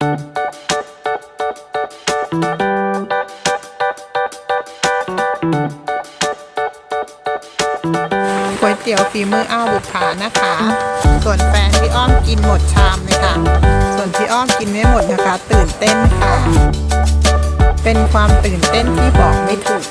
ก๋วยเตี๋ยวฝีมืออ้าวบุกผานะคะ ส่วนแฟนพี่อ้อมกินหมดชามเลยค่ะ ส่วนพี่อ้อมกินไม่หมดนะคะ ตื่นเต้นค่ะ เป็นความตื่นเต้นที่บอกไม่ถูก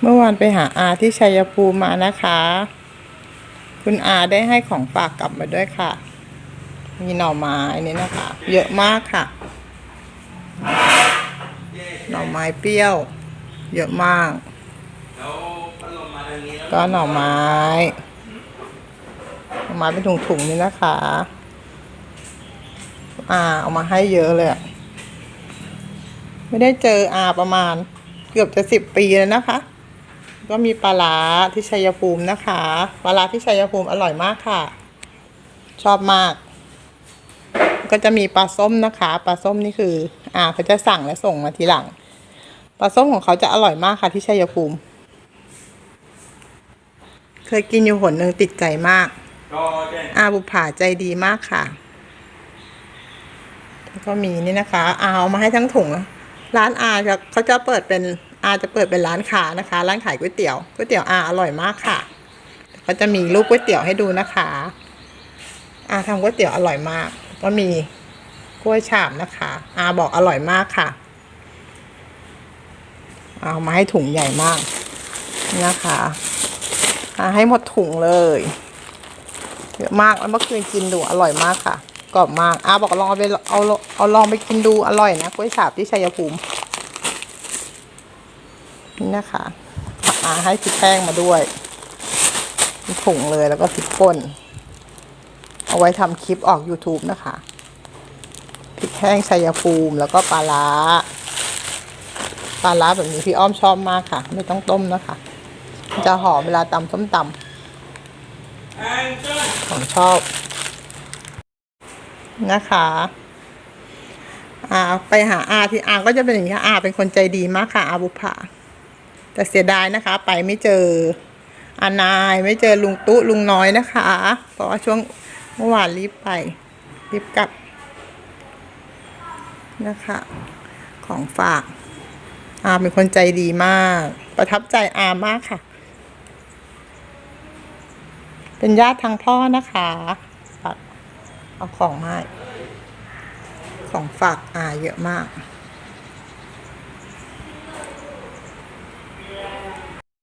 เมื่อวานไปหาอาที่ชัยภูมิมานะคะ คุณอาได้ให้ของฝากกลับมาด้วยค่ะ มีหน่อไม้นี่นะคะ เยอะมากค่ะ หน่อไม้เปรี้ยว เยอะมากแล้วพัดลมมาทางนี้แล้วก็หน่อไม้หน่อไม้เป็นถุงๆนี่นะคะ อาเอามาให้เยอะเลยไม่ได้เจออาประมาณเกือบจะสิบปีแล้วนะคะ ก็มีปลาร้าที่ชัยภูมินะคะปลาร้าที่ชัยภูมิอร่อยมากค่ะ ชอบมาก ก็จะมีปลาส้มนะคะปลาส้มนี่คือ อ่าเขาจะสั่งและส่งมาทีหลังปลาส้มของเขาจะอร่อยมากค่ะที่ชัยภูมิ เคยกินอยู่หนหนึ่งติดใจมากก็เจ๊อาบุภาใจดีมากค่ะแถแล้วก็มีนี่นะคะอาเอามาให้ทั้งถุงร้านอาจะเขาจะเปิดเป็น อาจะเปิดเป็นร้านค้านะคะ ร้านขายก๋วยเตี๋ยวก๋วยเตี๋ยวอาอร่อยมากค่ะก็จะมีรูปก๋วยเตี๋ยวให้ดูนะคะอาทำก๋วยเตี๋ยวอร่อยมาก ก็มีกล้วยฉาบนะคะ อาบอกอร่อยมากค่ะ เอามาให้ถุงใหญ่มากนะคะอาให้หมดถุงเลยเยอะมากแล้วเมื่อคืนกินดูอร่อยมากค่ะกรอบมากอาบอกลองเอาไปเอาเอาลองไปกินดูอร่อยนะกล้วยฉาบที่ชัยภูมิ นี่นะคะอาให้พริกแป้งมาด้วยมีถุงเลยแล้วก็พริกป่น เอาไว้ทำคลิปออก YouTube นะคะพริกแห้งชัยภูมิแล้วก็ปลาร้าปลาร้าแบบนี้พี่อ้อมชอบมากค่ะ ไม่ต้องต้มนะคะ จะหอมเวลาตำส้มตำของชอบนะคะอาไปหาอาที่อาก็จะเป็นอย่างนี้อาเป็นคนใจดีมากค่ะอาบุภา แต่เสียดายนะคะ ไปไม่เจออานายไม่เจอลุงตุ๊ลุงน้อยนะคะ เพราะว่าช่วงเมื่อวานรีบไป รีบกลับนะคะ ของฝาก อาเป็นคนใจดีมาก ประทับใจอามากค่ะ เป็นญาติทางพ่อนะคะฝากเอาของมาของฝากอาเยอะมาก